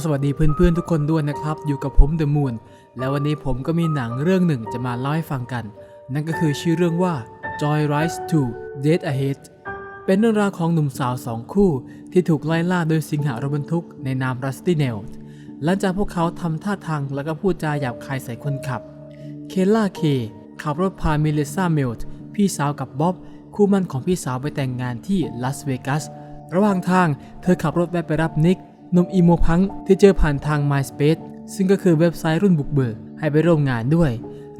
็สวัสดีเพื่อนๆทุกคนด้วยนะครับ อยู่กับผมเดอะมูนแล้ววันนี้ผมก็มีหนังเรื่องหนึ่งจะมาเล่าให้ฟังกัน นั่นก็คือชื่อเรื่องว่า Joy Rise to Dead Ahead เป็นเรื่องราวของหนุ่มสาวสองคู่ ที่ถูกไล่ล่าโดยสิงหารถบรรทุกในนาม Rusty Nail หลังจากพวกเขาทำท่าทางแล้วก็พูดจาหยาบคายใส่คนขับ เคลล่าเคขับรถพามิเลซ่าเมลต์พี่สาวกับบ๊อบคู่มั่นของพี่สาวไปแต่งงานที่ลาสเวกัสระหว่างทางเธอขับรถแวะไปรับนิก นมอีโมพังที่เจอผ่านทาง MySpace ซึ่งก็คือเว็บไซต์รุ่นบุกเบิกให้ไปร่วมงานด้วย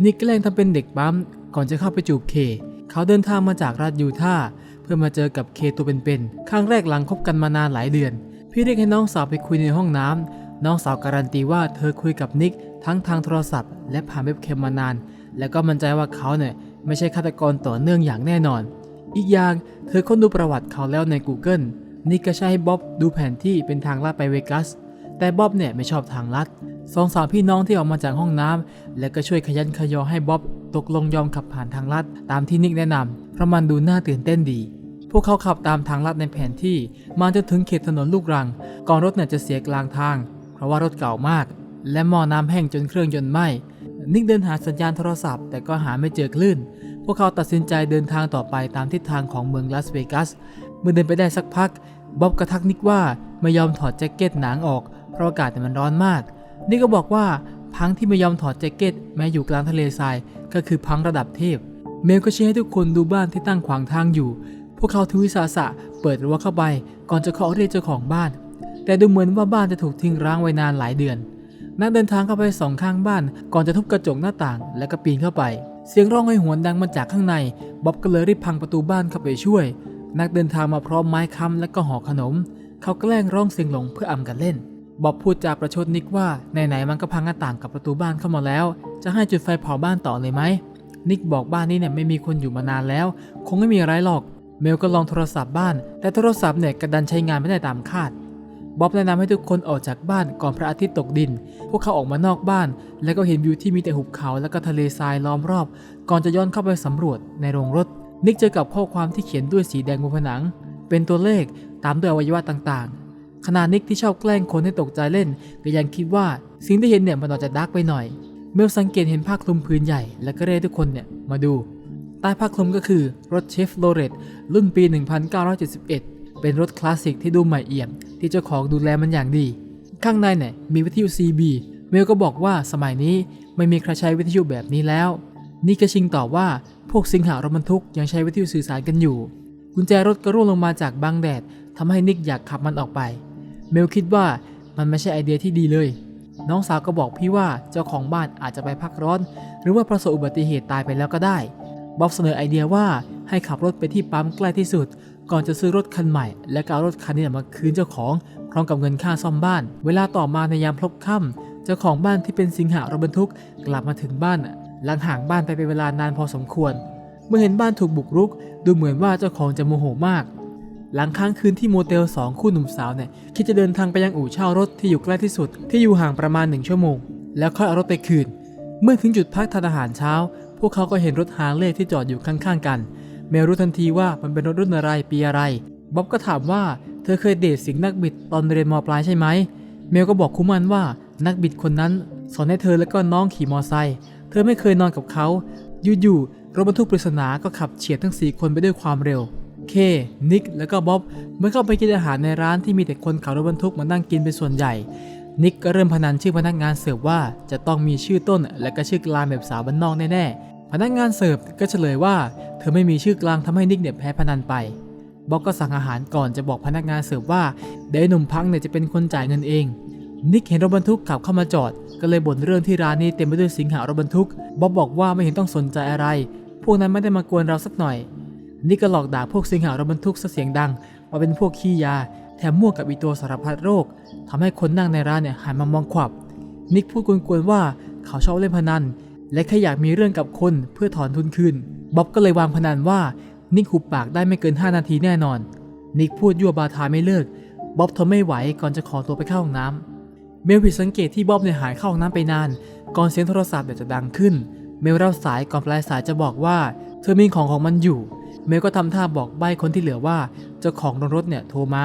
นิกแกล้งทำเป็นเด็กปั๊มก่อนจะเข้าไปจูบเค เขาเดินทางมาจากรัฐยูทาห์เพื่อมาเจอกับเคตัวเป็นๆครั้งแรกหลังคบกันมานานหลายเดือน พี่เรียกให้น้องสาวไปคุยในห้องน้ำน้องสาวการันตีว่าเธอคุยกับนิกทั้งทางโทรศัพท์ และผ่านเว็บแคมมานาน แล้วก็มั่นใจว่าเขาเนี่ยไม่ใช่ฆาตกรต่อเนื่องอย่างแน่นอน อีกอย่างเธอค้นดูประวัติเขาแล้วใน Google นิกก็ใช้ให้บ๊อบดูแผนที่เป็นทางลาดไปเวกัส แต่บ๊อบเนี่ยไม่ชอบทางลัดสองสามพี่น้องที่ออกมาจากห้องน้ำและก็ช่วยขยันขยอให้บ๊อบตกลงยอมขับผ่านทางลัดตามที่นิกแนะนำเพราะมันดูน่าตื่นเต้นดี พวกเขาขับตามทางลัดในแผนที่ มาจนถึงเขตถนนลูกรัง ก่อนรถเนี่ยจะเสียกลางทาง เพราะว่ารถเก่ามาก และหม้อน้ำแห้งจนเครื่องยนต์ไหม้นิกเดินหาสัญญาณโทรศัพท์แต่ก็หาไม่เจอคลื่น พวกเขาตัดสินใจเดินทางต่อไปตามทิศทางของเมืองลาสเวกัส เมื่อเดินไปได้สักพักบ๊อบกระทักนิกว่าไม่ยอมถอดแจ็คเก็ตหนังออก เพราะอากาศเนี่ยมันร้อนมาก นิกก็บอกว่าพังที่ไม่ยอมถอดแจ็คเก็ตแม้อยู่กลางทะเลทรายก็คือพังระดับเทพ เมลก็ชี้ให้ทุกคนดูบ้านที่ตั้งขวางทางอยู่ พวกเขาทวิสาสะเปิดรั้วเข้าไป ก่อนจะเคาเรียกเจ้าของบ้าน แต่ดูเหมือนว่าบ้านจะถูกทิ้งร้างไว้นานหลายเดือน นักเดินทางเข้าไปสองข้างบ้าน ก่อนจะทุบกระจกหน้าต่าง แล้วก็ปีนเข้าไป เสียงร้องไห้หวนดังมาจากข้างในบ๊อบก็เลยรีบพังประตูบ้านเข้าไปช่วย นักเดินทางมาพร้อมไม้ค้ำและก็ห่อขนม เขาแกล้งร้องเสียงหลงเพื่ออำกันเล่นบ๊อบพูดจาประชดนิกว่าไหนๆมันก็พังหน้าต่างกับประตูบ้านเข้ามาแล้ว จะให้จุดไฟเผาบ้านต่อเลยไหม นิกบอกบ้านนี้เนี่ยไม่มีคนอยู่มานานแล้ว คงไม่มีอะไรหรอก เมลก็ลองโทรศัพท์บ้าน แต่โทรศัพท์เนี่ยกระดันใช้งานไม่ได้ตามคาดบ๊อบแนะนำให้ทุกคนออกจากบ้านก่อนพระอาทิตย์ตกดิน พวกเขาออกมานอกบ้าน แล้วก็เห็นวิวที่มีแต่หุบเขาและก็ทะเลทรายล้อมรอบ ก่อนจะย้อนเข้าไปสำรวจในโรงรถ นิกเจอกับข้อความที่เขียนด้วยสีแดงบนผนัง เป็นตัวเลขตามด้วยอวัยวะต่างๆ ขณะนิกที่ชอบแกล้งคนให้ตกใจเล่น ก็ยังคิดว่าสิ่งที่เห็นเนี่ยมันอาจจะดักไปหน่อย เมลสังเกตเห็นผ้าคลุมพื้นใหญ่ และก็เรียกทุกคนเนี่ยมาดู ใต้ผ้าคลุมก็คือรถเชฟโลเรตรุ่นปี 1971 เป็นรถคลาสสิกที่ดูใหม่เอี่ยม ที่เจ้าของดูแลมันอย่างดี ข้างในเนี่ยมีวิทยุ CB เมลก็บอกว่าสมัยนี้ไม่มีใครใช้วิทยุแบบนี้แล้ว นี่ก็ชิงตอบว่า พวกสิงหารถบรรทุกยังใช้วิทยุสื่อสารกันอยู่ กุญแจรถก็ร่วงลงมาจากบังแดดทำให้นิกอยากขับมันออกไป เมลคิดว่ามันไม่ใช่ไอเดียที่ดีเลย น้องสาวก็บอกพี่ว่าเจ้าของบ้านอาจจะไปพักร้อน หรือว่าประสบอุบัติเหตุตายไปแล้วก็ได้บ๊อบเสนอไอเดียว่าให้ขับรถไปที่ปั๊มใกล้ที่สุด ก่อนจะซื้อรถคันใหม่ และก็เอารถคันนี้มาคืนเจ้าของพร้อมกับเงินค่าซ่อมบ้าน เวลาต่อมาในยามพลบค่ำเจ้าของบ้านที่เป็นสิงหารถบรรทุกกลับมาถึงบ้าน หลังห่างบ้านไปเป็นเวลานานพอสมควร เมื่อเห็นบ้านถูกบุกรุก ดูเหมือนว่าเจ้าของจะโมโหมาก หลังค้างคืนที่โมเตล 2 คู่หนุ่มสาวเนี่ยคิดจะเดินทางไปยังอู่เช่ารถที่อยู่ใกล้ที่สุดที่อยู่ห่างประมาณ1ชั่วโมง แล้วค่อยเอารถไปคืน เมื่อถึงจุดพักทานอาหารเช้า พวกเขาก็เห็นรถฮาร์เลย์ที่จอดอยู่ข้างๆกันเมลรู้ทันทีว่ามันเป็นรถรุ่นอะไรปีอะไรบ๊อบก็ถามว่าเธอเคยเดทสิงนักบิดตอนเรียนมปลายใช่ไหม เมลก็บอกคุมันว่านักบิดคนนั้น สอนให้เธอและก็น้องขี่มอไซค์ เธอไม่เคยนอนกับเขาอยู่ๆรถบรรทุกปริศนาก็ขับเฉียดทั้ง4คนไปด้วยความเร็ว เค นิก และก็บ๊อบเมื่อเข้าไปกินอาหารในร้านที่มีแต่คนขับรถบรรทุกมานั่งกินเป็นส่วนใหญ่ นิกก็เริ่มพนันชื่อพนักงานเสิร์ฟว่าจะต้องมีชื่อต้น และก็ชื่อกลางแบบสาวบ้านนอกแน่ๆ พนักงานเสิร์ฟก็เฉลยว่า เธอไม่มีชื่อกลางทำให้นิกเนี่ยแพ้พนันไป บ๊อบก็สั่งอาหารก่อนจะบอกพนักงานเสิร์ฟว่าเดยหนุ่มพังเนี่ยจะเป็นคนจ่ายเงินเอง นิกเห็นรถบรรทุกขับเข้ามาจอด ก็เลยบ่นเรื่องที่ร้านนี้เต็มไปด้วยสิงหารถบรรทุกบ๊อบบอกว่าไม่เห็นต้องสนใจอะไร พวกนั้นไม่ได้มากวนเราสักหน่อยนิกก็หลอกด่าพวกสิงหารถบรรทุกเสียงดังว่าเป็นพวกขี้ยา แถมมั่วกับอีตัวสารพัดโรคทำให้คนนั่งในร้านเนี่ยหันมามองขวับ นิกพูดกวนๆว่าเขาชอบเล่นพนัน และแค่อยากมีเรื่องกับคนเพื่อถอนทุนคืนบ๊อบก็เลยวางพนันว่านิกหุบปากได้ไม่เกิน 5 นาทีแน่นอน นิกพูดยั่วบาทาไม่เลิกบ๊อบทนไม่ไหวก่อนจะขอตัวไปเข้าห้องน้ำ เมลผิดสังเกตที่บ๊อบเนี่ยหายเข้าห้องน้ำไปนาน ก่อนเสียงโทรศัพท์เนี่ยจะดังขึ้น เมลรับสายก่อนปลายสายจะบอกว่า เธอมีของของมันอยู่ เมลก็ทำท่าบอกใบ้คนที่เหลือว่าเจ้าของรถเนี่ยโทรมา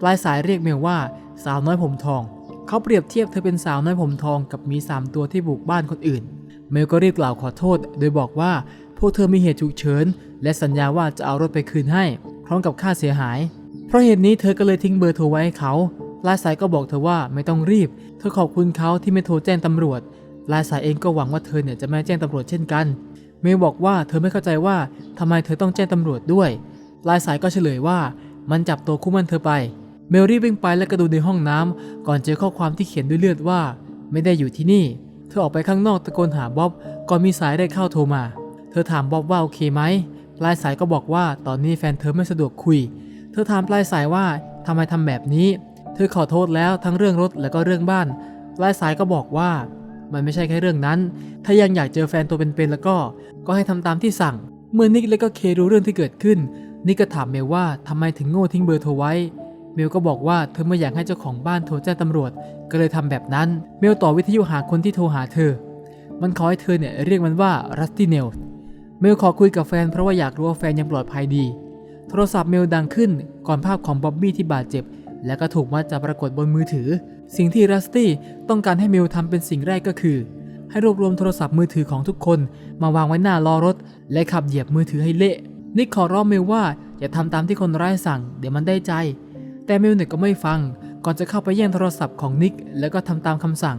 ปลายสายเรียกเมลว่าสาวน้อยผมทอง เขาเปรียบเทียบเธอเป็นสาวน้อยผมทองกับมีสามตัวที่บุกบ้านคนอื่น เมลก็รีบกล่าวขอโทษ โดยบอกว่าพวกเธอมีเหตุฉุกเฉินและสัญญาว่าจะเอารถไปคืนให้ พร้อมกับค่าเสียหาย เพราะเหตุนี้เธอก็เลยทิ้งเบอร์โทรไว้ให้เขา ลายสายก็บอกเธอว่าไม่ต้องรีบ เธอขอบคุณเขาที่ไม่โทรแจ้งตำรวจ ลายสายเองก็หวังว่าเธอเนี่ยจะไม่แจ้งตำรวจเช่นกัน เมลบอกว่าเธอไม่เข้าใจว่าทำไมเธอต้องแจ้งตำรวจด้วย ลายสายก็เฉลยว่ามันจับตัวคู่มั่นเธอไป เมลรีบวิ่งไปแล้วก็ดูในห้องน้ำก่อนเจอข้อความที่เขียนด้วยเลือดว่า ไม่ได้อยู่ที่นี่ เธอออกไปข้างนอกตะโกนหาบ๊อบก่อนมีสายได้เข้าโทรมา เธอถามบ๊อบว่าโอเคไหมลายสายก็บอกว่าตอนนี้แฟนเธอไม่สะดวกคุย เธอถามปลายสายว่าทำไมทำแบบนี้ เธอขอโทษแล้วทั้งเรื่องรถและก็เรื่องบ้านปลายสายก็บอกว่า มันไม่ใช่แค่เรื่องนั้น ถ้ายังอยากเจอแฟนตัวเป็นๆแล้วก็ ก็ให้ทำตามที่สั่ง เมื่อนิกและก็เครู้เรื่องที่เกิดขึ้น นิกก็ถามเมลว่าทำไมถึงโง่ทิ้งเบอร์โทรไว้ เมลก็บอกว่าเธอไม่อยากให้เจ้าของบ้านโทรแจ้งตำรวจ ก็เลยทำแบบนั้น เมลต่อวิทยุหาคนที่โทรหาเธอ มันขอให้เธอเนี่ยเรียกมันว่ารัสตี้เนล เมลขอคุยกับแฟนเพราะว่าอยากรู้ว่าแฟนยังปลอดภัยดี โทรศัพท์เมลดังขึ้นก่อนภาพของบ๊อบบี้ที่บาดเจ็บ และก็ถูกมัดจะปรากฏบนมือถือ สิ่งที่รัสตี้ต้องการให้เมลทำเป็นสิ่งแรกก็คือ ให้รวบรวมโทรศัพท์มือถือของทุกคน มาวางไว้หน้าล้อรถ และขับเหยียบมือถือให้เละ นิกขอร้องเมลว่าอย่าทำตามที่คนร้ายสั่ง เดี๋ยวมันได้ใจ แต่เมลเนี่ยก็ไม่ฟัง ก่อนจะเข้าไปแย่งโทรศัพท์ของนิกแล้วก็ทำตามคำสั่ง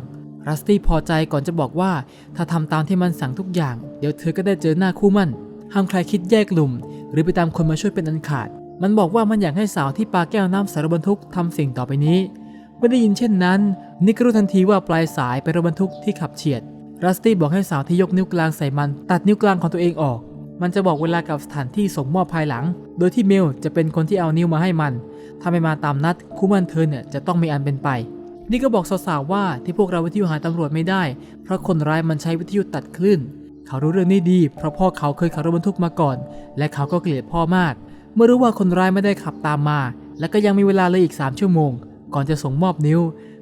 รัสตี้พอใจก่อนจะบอกว่า ถ้าทำตามที่มันสั่งทุกอย่าง เดี๋ยวเธอก็ได้เจอหน้าคู่มั่นห้ามใครคิดแยกกลุ่ม หรือไปตามคนมาช่วยเป็นอันขาด มันบอกว่ามันอยากให้สาวที่ปาแก้วน้ำสารบรรทุกทำสิ่งต่อไปนี้เมื่อได้ยินเช่นนั้น นิกก็รู้ทันทีว่าปลายสายเป็นรถบรรทุกที่ขับเฉียด รัสตี้บอกให้สาวที่ยกนิ้วกลางใส่มัน ตัดนิ้วกลางของตัวเองออก มันจะบอกเวลากับสถานที่ส่งมอบภายหลัง โดยที่เมลจะเป็นคนที่เอานิ้วมาให้มัน ถ้าไม่มาตามนัดคู่มันเธอเนี่ยจะต้องมีอันเป็นไป นี่ก็บอกสาวๆว่าที่พวกเราวิทยุหาตำรวจไม่ได้ เพราะคนร้ายมันใช้วิทยุตัดคลื่น เขารู้เรื่องนี้ดี เพราะพ่อเขาเคยขับรถบรรทุกมาก่อน และเขาก็เกลียดพ่อมาก เมื่อรู้ว่าคนร้ายไม่ได้ขับตามมา และก็ยังมีเวลาเลยอีก 3 ชั่วโมง ก่อนจะส่งมอบนิ้ว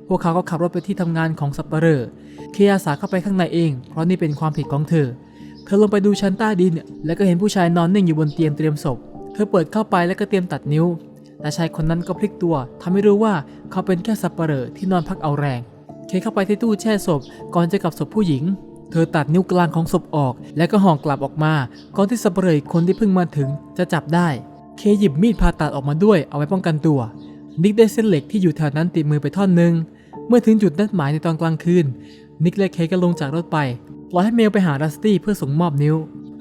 พวกเขาก็ขับรถไปที่ทำงานของสัปเหร่อเคอาสาเข้าไปข้างในเอง เพราะนี่เป็นความผิดของเธอ เธอลงไปดูชั้นใต้ดิน แล้วก็เห็นผู้ชายนอนนิ่งอยู่บนเตียงเตรียมศพ เธอเปิดเข้าไปแล้วก็เตรียมตัดนิ้ว แต่ชายคนนั้นก็พลิกตัวทำให้รู้ว่าเขาเป็นแค่สับเปลอที่นอนพักเอาแรง เคเข้าไปที่ตู้แช่ศพ ก่อนจะกลับศพผู้หญิงเธอตัดนิ้วกลางของศพออก แล้วก็ห่อกลับออกมา ก่อนที่สับเปลออีกคนที่เพิ่งมาถึงจะจับได้ เคหยิบมีดผ่าตัดออกมาด้วยเอาไว้ป้องกันตัว นิกได้เส้นเหล็กที่อยู่แถวนั้นติดมือไปท่อนหนึ่งเมื่อถึงจุดนัดหมายในตอนกลางคืน นิกและเคก็ลงจากรถไปปล่อยให้เมลไปหารัสตี้เพื่อส่งมอบนิ้ว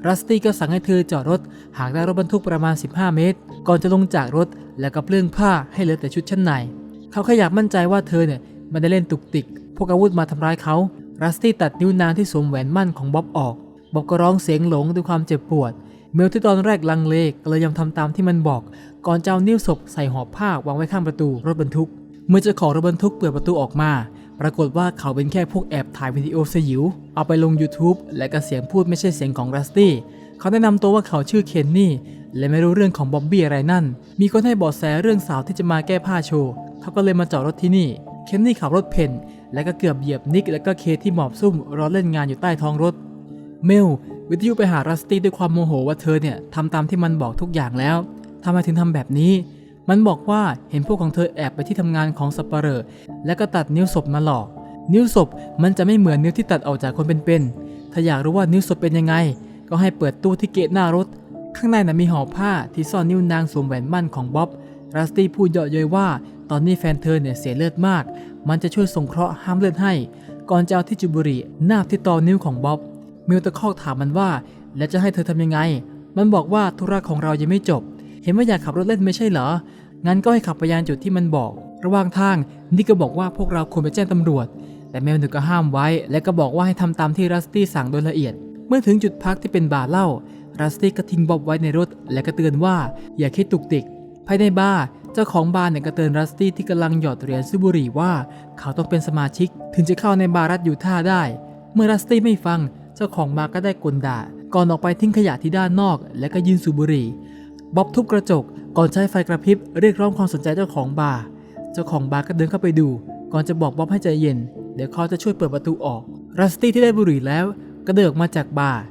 รัสตี้ก็สั่งให้เธอจอดรถหากได้รถบรรทุกประมาณ 15 เมตร ก่อนจะลงจากรถแล้วก็เปลื้องผ้าให้เหลือแต่ชุดชั้นใน เขาแค่อยากมั่นใจว่าเธอเนี่ยไม่ได้เล่นตุกติก พวกอาวุธมาทำร้ายเขา รัสตี้ตัดนิ้วนางที่สวมแหวนมั่นของบ๊อบออก บ๊อบก็ร้องเสียงหลงด้วยความเจ็บปวด เมลที่ตอนแรกลังเลก็เลยยอมทำตามที่มันบอก ก่อนจะเอานิ้วศพใส่ห่อผ้าวางไว้ข้างประตูรถบรรทุก เมื่อเจ้าของรถบรรทุกเปิดประตูออกมา ปรากฏว่าเขาเป็นแค่พวกแอบถ่ายวิดีโอสยิว เอาไปลง YouTube และก็เสียงพูดไม่ใช่เสียงของรัสตี้เขาแนะนำตัวว่าเขาชื่อเคนนี่และไม่รู้เรื่องของบ๊อบบี้อะไรนั่น มีคนให้เบาะแสเรื่องสาวที่จะมาแก้ผ้าโชว์เขาก็เลยมาจอดรถที่นี่ เคนนี่ขับรถเพนและก็เกือบเหยียบนิกและก็เคที่หมอบซุ่มรอเล่นงานอยู่ใต้ท้องรถ เมล วิทยุไปหารัสตี้ด้วยความโมโหว่าเธอเนี่ยทำตามที่มันบอกทุกอย่างแล้วทำไมถึงทำแบบนี้ มันบอกว่าเห็นพวกของเธอแอบไปที่ทำงานของสัปเหร่อและก็ตัดนิ้วศพมาหลอก นิ้วศพมันจะไม่เหมือนนิ้วที่ตัดออกจากคนเป็นๆถ้าอยากรู้ว่านิ้วศพเป็นยังไง ก็ให้เปิดตู้ที่เกะหน้ารถ ข้างในน่ะมีห่อผ้าที่ซ่อนนิ้วนางสวมแหวนมั่นของบ๊อบรัสตี้พูดเยาะเย้ยว่า ตอนนี้แฟนเธอเนี่ยเสียเลือดมาก มันจะช่วยสงเคราะห์ห้ามเลือดให้ ก่อนจะเอาที่จุบุรีนาบที่ตอนิ้วของบ๊อบ มิวตะคอกถามมันว่า แล้วจะให้เธอทำยังไง มันบอกว่าธุระของเรายังไม่จบ เห็นว่าอยากขับรถเล่นไม่ใช่เหรอ งั้นก็ให้ขับไปยังจุดที่มันบอก ระหว่างทางนิกก็บอกว่าพวกเราควรไปแจ้งตำรวจ แต่เมลหนึ่งก็ห้ามไว้ และก็บอกว่าให้ทำตามที่รัสตี้สั่งโดยละเอียด เมื่อถึงจุดพักที่เป็นบาร์เหล้า รัสตี้ก็ทิ้งบ๊อบไว้ในรถ และก็เตือนว่าอย่าคิดตุกติก ภายในบาร์เจ้าของบาร์เนี่ยก็เตือนรัสตี้ที่กำลังหยอดเหรียญซูบุรีว่า เขาต้องเป็นสมาชิก ถึงจะเข้าในบาร์รัดอยู่ท่าได้ เมื่อรัสตี้ไม่ฟัง จ้าของบาก็ได้กลด่า ก่อนออกไปทิ้งขยะที่ด้านนอก และก็ยืนสูบบุหรี่บ๊อบทุบกระจก ก่อนใช้ไฟกระพริบเรียกร้องความสนใจเจ้าของบาร์ เจ้าของบาร์ก็เดินเข้าไปดู ก่อนจะบอกบ๊อบให้ใจเย็น เดี๋ยวเขาจะช่วยเปิดประตูออก รัสตี้ที่ได้บุหรี่แล้ว ก็เดินออกมาจากบาร์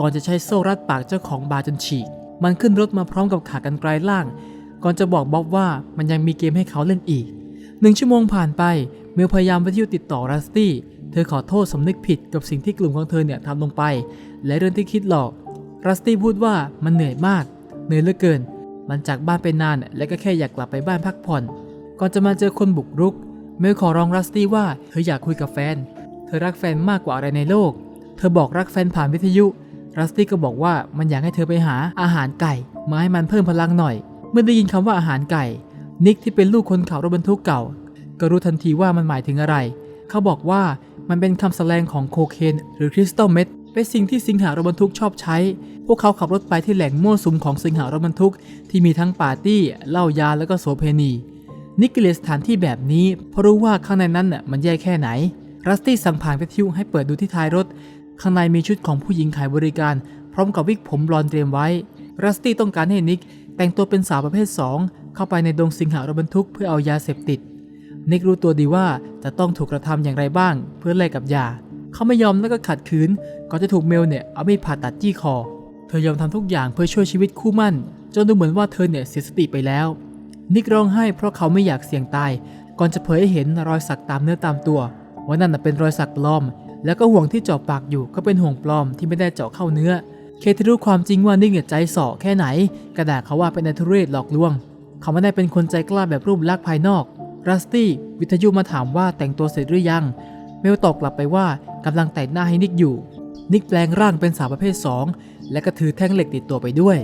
ก่อนจะใช้โซ่รัดปากเจ้าของบาร์จนฉีก มันขึ้นรถมาพร้อมกับขากรรไกรล่าง ก่อนจะบอกบ๊อบว่ามันยังมีเกมให้เขาเล่นอีกหนึ่งชั่วโมงผ่านไป เมลพยายามวิทยุติดต่อรัสตี้ เธอขอโทษสำนึกผิดกับสิ่งที่กลุ่มของเธอเนี่ยทำลงไป และเรื่องที่คิดหลอก รัสตี้พูดว่ามันเหนื่อยมาก เหนื่อยเหลือเกิน มันจากบ้านไปนานและก็แค่อยากกลับไปบ้านพักผ่อน ก่อนจะมาเจอคนบุกรุก เมลขอร้องรัสตี้ว่าเธออยากคุยกับแฟน เธอรักแฟนมากกว่าอะไรในโลก เธอบอกรักแฟนผ่านวิทยุ รัสตี้ก็บอกว่ามันอยากให้เธอไปหาอาหารไก่มาให้มันเพิ่มพลังหน่อย เมื่อได้ยินคำว่าอาหารไก่ นิกที่เป็นลูกคนขับรถบรรทุกเก่า ก็รู้ทันทีว่ามันหมายถึงอะไร เขาบอกว่า มันเป็นคำสแสลงของโคเคนหรือคริสตัลเมทเป็นสิ่งที่สิงหารถบรรทุกชอบใช้ พวกเขาขับรถไปที่แหล่งมั่วสุมของสิงหารถบรรทุกที่มีทั้งปาร์ตี้เหล้ายาและก็โสเพณีนิกเกลียสถานที่แบบนี้เพราะรู้ว่าข้างในนั้นน่ะมันแย่แค่ไหน รัสตี้สั่งผ่านวิทยุให้เปิดดูที่ท้ายรถ ข้างในมีชุดของผู้หญิงขายบริการ พร้อมกับวิกผมบลอนเตรียมไว้ รัสตี้ต้องการให้นิกแต่งตัวเป็นสาวประเภท 2 เข้าไปในดงสิงหารถบรรทุกเพื่อเอายาเสพติด นิกรู้ตัวดีว่าจะต้องถูกกระทำอย่างไรบ้าง เพื่อแลกกับยา เขาไม่ยอมแล้วก็ขัดขืน ก่อนจะถูกเมลเนี่ยเอามีดผ่าตัดจี้คอ เธอยอมทำทุกอย่างเพื่อช่วยชีวิตคู่มั่น จนดูเหมือนว่าเธอเนี่ยเสียสติไปแล้ว นิกร้องไห้เพราะเขาไม่อยากเสี่ยงตาย ก่อนจะเผยให้เห็นรอยสักตามเนื้อตามตัวว่านั่นเป็นรอยสักปลอม แล้วก็ห่วงที่เจาะปากอยู่ก็เป็นห่วงปลอมที่ไม่ได้เจาะเข้าเนื้อ เคทรู้ความจริงว่านิกเนี่ยใจส่อแค่ไหน กระดาษเขาว่าเป็นนายทุเรศหลอกลวง เขาไม่ได้เป็นคนใจกล้าแบบรูปลักษณ์ภายนอก รัสตี้วิทยุมาถามว่าแต่งตัวเสร็จหรือยัง เมลตอบกลับไปว่ากำลังแต่งหน้าให้นิกอยู่ นิกแปลงร่างเป็นสาวประเภท 2 และก็ถือแท่งเหล็กติดตัวไปด้วย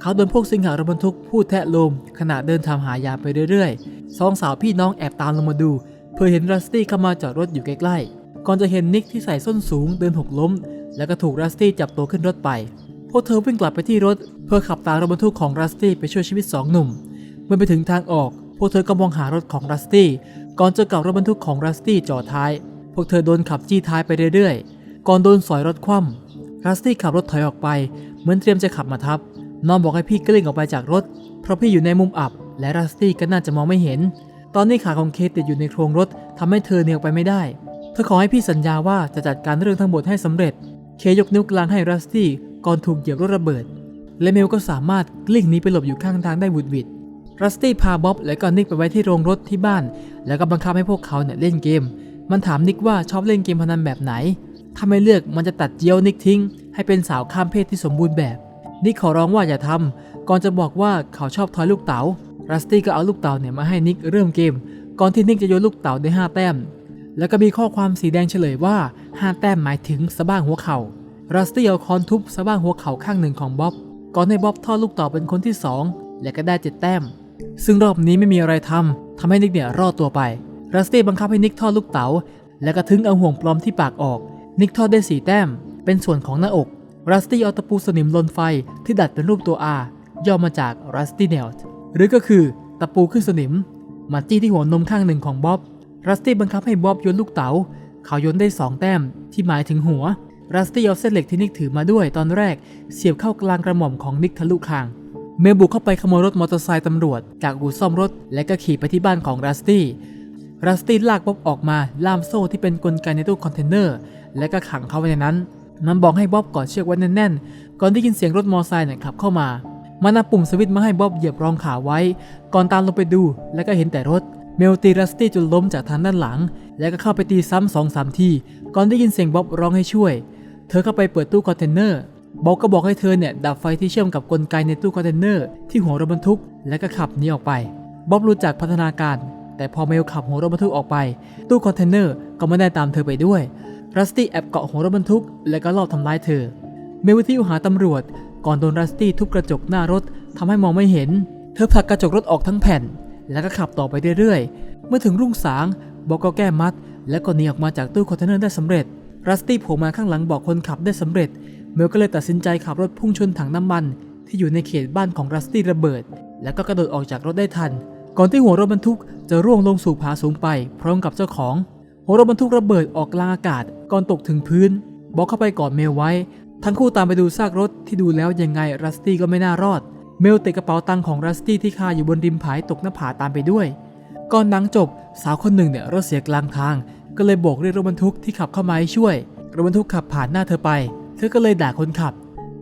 เขาโดนพวกสิงหารถบรรทุกพูดแทะลมขณะเดินทางหายาไปเรื่อยๆสองสาวพี่น้องแอบตามลงมาดู เพื่อเห็นรัสตี้เข้ามาจอดรถอยู่ใกล้ๆ ก่อนจะเห็นนิกที่ใส่ส้นสูงเดินหกล้ม แล้วก็ถูกรัสตี้จับตัวขึ้นรถไป พวกเธอวิ่งกลับไปที่รถ เพื่อขับตามรถบรรทุกของรัสตี้ไปช่วยชีวิตสองหนุ่ม เมื่อไปถึงทางออก พวกเธอก็มองหารถของรัสตี้ก่อนจะกับรถบรรทุกของรัสตี้จอท้าย พวกเธอโดนขับจี้ท้ายไปเรื่อยๆ ก่อนโดนสอยรถคว่ำรัสตี้ขับรถถอยออกไป เหมือนเตรียมจะขับมาทับ น้องบอกให้พี่กลิ้งออกไปจากรถ เพราะพี่อยู่ในมุมอับ และรัสตี้ก็น่าจะมองไม่เห็น ตอนนี้ขาของเคติดอยู่ในโครงรถทำให้เธอเนียออกไปไม่ได้ เธอขอให้พี่สัญญาว่าจะจัดการเรื่องทั้งหมดให้สำเร็จ เคยกนิ้วกลางให้รัสตี้ก่อนถูกเหยียบรถระเบิด และเมลก็สามารถกลิ้งหนีไปหลบอยู่ข้างทางได้บุดวิด รัสตี้พาบ๊อบและก็นิกไปไว้ที่โรงรถที่บ้าน แล้วก็บังคับให้พวกเขาเนี่ยเล่นเกม มันถามนิกว่าชอบเล่นเกมพนันแบบไหน ถ้าไม่เลือกมันจะตัดเจียวนิกทิ้ง ให้เป็นสาวข้ามเพศที่สมบูรณ์แบบ นิกขอร้องว่าอย่าทำก่อนจะบอกว่าเขาชอบทอยลูกเต๋า รัสตี้ก็เอาลูกเต๋าเนี่ยมาให้นิกเริ่มเกม ก่อนที่นิกจะโยนลูกเต๋าได้ 5 แต้ม แล้วก็มีข้อความสีแดงเฉลยว่า 5 แต้มหมายถึงสะบ้างหัวเข่า รัสตี้เอาคอนทุบสะบ้างหัวเข่าข้างหนึ่งของบ๊อบ ก่อนให้บ๊อบทอดลูกเต๋าเป็นคนที่สองและก็ได้เจ็ดแต้ม ซึ่งรอบนี้ไม่มีอะไรทำทำให้นิกเนี่ยรอดตัวไป รัสตี้บังคับให้นิกทอดลูกเต๋า แล้วก็ทึงเอาห่วงปลอมที่ปากออก นิกทอดได้สี่แต้ม เป็นส่วนของหน้าอก รัสตี้เอาตะปูสนิมลนไฟที่ดัดเป็นรูปตัว R ย่อมาจาก Rusty Nail หรือก็คือตะปูขึ้นสนิม มาจี้ที่หัวนมข้างหนึ่งของบ๊อบ รัสตี้บังคับให้บ๊อบโยนลูกเต๋า เขาโยนได้ 2 แต้มที่หมายถึงหัว รัสตี้เอาเส้นเหล็กที่นิกถือมาด้วยตอนแรก เสียบเข้ากลางกระหม่อมของนิกทะลุคาง เมลบุกเข้าไปขโมยรถมอเตอร์ไซค์ตำรวจ จากอู่ซ่อมรถ และก็ขี่ไปที่บ้านของรัสตี้ รัสตี้ลากบ๊อบออกมาล่ามโซ่ที่เป็นกลไกในตู้คอนเทนเนอร์ และก็ขังเขาไว้ในนั้น มันบอกให้บ๊อบกอดเชือกไว้แน่นๆ ก่อนได้ยินเสียงรถมอเตอร์ไซค์เนี่ยขับเข้ามา มันเอาปุ่มสวิตช์มาให้บ๊อบเหยียบรองขาไว้ ก่อนตามลงไปดู แล้วก็เห็นแต่รถ เมลตีรัสตี้จนล้มจากทางด้านหลัง แล้วก็เข้าไปตีซ้ำสองสามที ก่อนได้ยินเสียงบ๊อบร้องให้ช่วย เธอเข้าไปเปิดตู้คอนเทนเนอร์ บ๊อบก็บอกให้เธอเนี่ยดับไฟที่เชื่อมกับกลไกในตู้คอนเทนเนอร์ที่หัวรถบรรทุก แล้วก็ขับหนีออกไป บ๊อบรู้จักพัฒนาการ แต่พอเมลขับหัวรถบรรทุกออกไป ตู้คอนเทนเนอร์ก็ไม่ได้ตามเธอไปด้วย รัสตี้แอบเกาะหัวรถบรรทุก แล้วก็ลอบทำร้ายเธอ เมลวิทยุหาตำรวจ ก่อนโดนรัสตี้ทุบกระจกหน้ารถทำให้มองไม่เห็น เธอผลักกระจกรถออกทั้งแผ่น แล้วก็ขับต่อไปเรื่อยๆ เมื่อถึงรุ่งสางบอกก็แก้มัด แล้วก็หนีออกมาจากตู้คอนเทนเนอร์ได้สำเร็จรัสตี้โผล่มาข้างหลังบอกคนขับได้สำเร็จ เมลก็เลยตัดสินใจขับรถพุ่งชนถังน้ำมันที่อยู่ในเขตบ้านของรัสตี้ระเบิด แล้วก็กระโดดออกจากรถได้ทัน ก่อนที่หัวรถบรรทุกจะร่วงลงสู่ผาสูงไป พร้อมกับเจ้าของ หัวรถบรรทุกระเบิดออกกลางอากาศก่อนตกถึงพื้น บอกเข้าไปกอดเมลไว้ ทั้งคู่ตามไปดูซากรถที่ดูแล้วยังไงรัสตี้ก็ไม่น่ารอด เมลเตะกระเป๋าตังค์ของรัสตี้ที่คาอยู่บนริมผายตกหน้าผาตามไปด้วย ก่อนหนังจบสาวคนหนึ่งเนี่ยรถเสียกลางทาง ก็เลยโบกเรียกรถบรรทุกที่ขับเข้ามาให้ช่วยรถบรรทุกขับผ่านหน้าเธอไป ธอก็เลยด่าคนขับ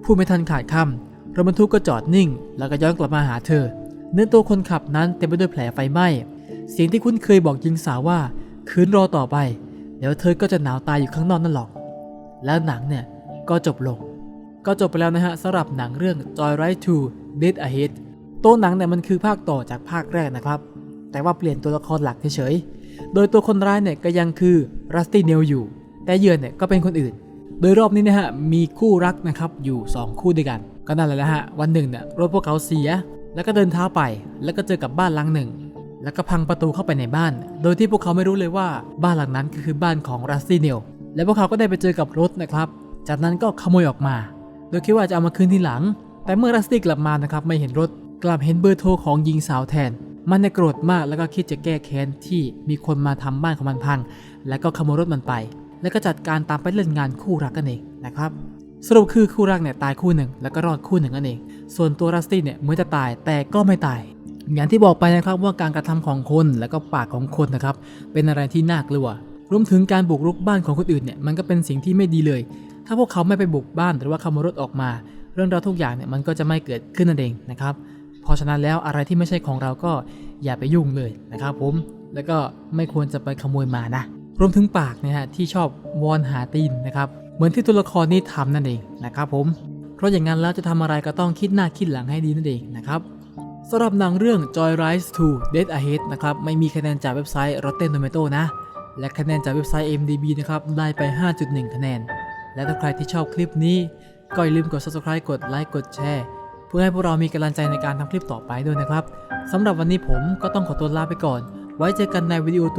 พูดไม่ทันขาดคำรถบรรทุกก็จอดนิ่ง แล้วก็ย้อนกลับมาหาเธอ เนื้อตัวคนขับนั้นเต็มไปด้วยแผลไฟไหม้ เสียงที่คุ้นเคยบอกหญิงสาวว่าคืนรอต่อไป เดี๋ยวเธอก็จะหนาวตายอยู่ข้างนอกนั่นหรอก แล้วหนังเนี่ยก็จบลง ก็จบไปแล้วนะฮะสำหรับหนังเรื่อง Joyride to Dead Ahead ตัวหนังเนี่ยมันคือภาคต่อจากภาคแรกนะครับ แต่ว่าเปลี่ยนตัวละครหลักเฉยๆ โดยตัวคนร้ายเนี่ยก็ยังคือ Rusty Nail อยู่ แต่เหยื่อเนี่ยก็เป็นคนอื่น โดยรอบนี้นะฮะมีคู่รักนะครับอยู่ 2 คู่ด้วยกัน ก็นั่นแหละนะฮะวันหนึ่งเนี่ยรถพวกเขาเสีย แล้วก็เดินเท้าไป แล้วก็เจอกับบ้านหลังหนึ่ง แล้วก็พังประตูเข้าไปในบ้าน โดยที่พวกเขาไม่รู้เลยว่าบ้านหลังนั้นก็คือบ้านของ Rusty Nail และพวกเขาก็ได้ไปเจอกับรถนะครับ จากนั้นก็ขโมยออกมา โดยคิดว่าจะเอามาคืนทีหลัง แต่เมื่อรัสตี้กลับมานะครับไม่เห็นรถ กลับเห็นเบอร์โทรของหญิงสาวแทน มันเนี่ยโกรธมากแล้วก็คิดจะแก้แค้นที่มีคนมาทำบ้านของมันพัง แล้วก็ขโมยรถมันไป แล้วก็จัดการตามไปเล่นงานคู่รักกันเองนะครับสรุปคือคู่รักเนี่ยตายคู่หนึ่งแล้วก็รอดคู่หนึ่งนั่นเอง ส่วนตัวรัสตี้เนี่ยเหมือนจะตายแต่ก็ไม่ตาย อย่างที่บอกไปนะครับว่าการกระทำของคนแล้วก็ปากของคนนะครับเป็นอะไรที่น่ากลัว รวมถึงการบุกรุกบ้านของคนอื่นเนี่ยมันก็เป็นสิ่งที่ไม่ดีเลย ถ้าพวกเขาไม่ไปบุกบ้านหรือว่าขโมยรถออกมา เรื่องราวทุกอย่างเนี่ยมันก็จะไม่เกิดขึ้นนั่นเองนะครับ เพราะฉะนั้นแล้วอะไรที่ไม่ใช่ของเราก็อย่าไปยุ่งเลยนะครับผม แล้วก็ไม่ควรจะไปขโมยมานะ รวมถึงปากเนี่ยฮะที่ชอบวอนหาตีนนะครับ เหมือนที่ตัวละครนี้ทำนั่นเองนะครับผม เพราะอย่างนั้นแล้วจะทำอะไรก็ต้องคิดหน้าคิดหลังให้ดีนั่นเองนะครับสำหรับหนังเรื่อง Joyride to Dead Ahead นะครับไม่มีคะแนนจากเว็บไซต์ Rotten Tomato นะ และคะแนนจากเว็บไซต์ M D B นะครับได้ไป 5.1 คะแนน และถ้าใครที่ชอบคลิปนี้ก็อย่าลืมกด subscribe กดไลค์กดแชร์เพื่อให้พวกเรามีกำลังใจในการทำคลิปต่อไปด้วยนะครับสำหรับวันนี้ผมก็ต้องขอตัวลาไปก่อน ไว้เจอกันในวิดีโอตัว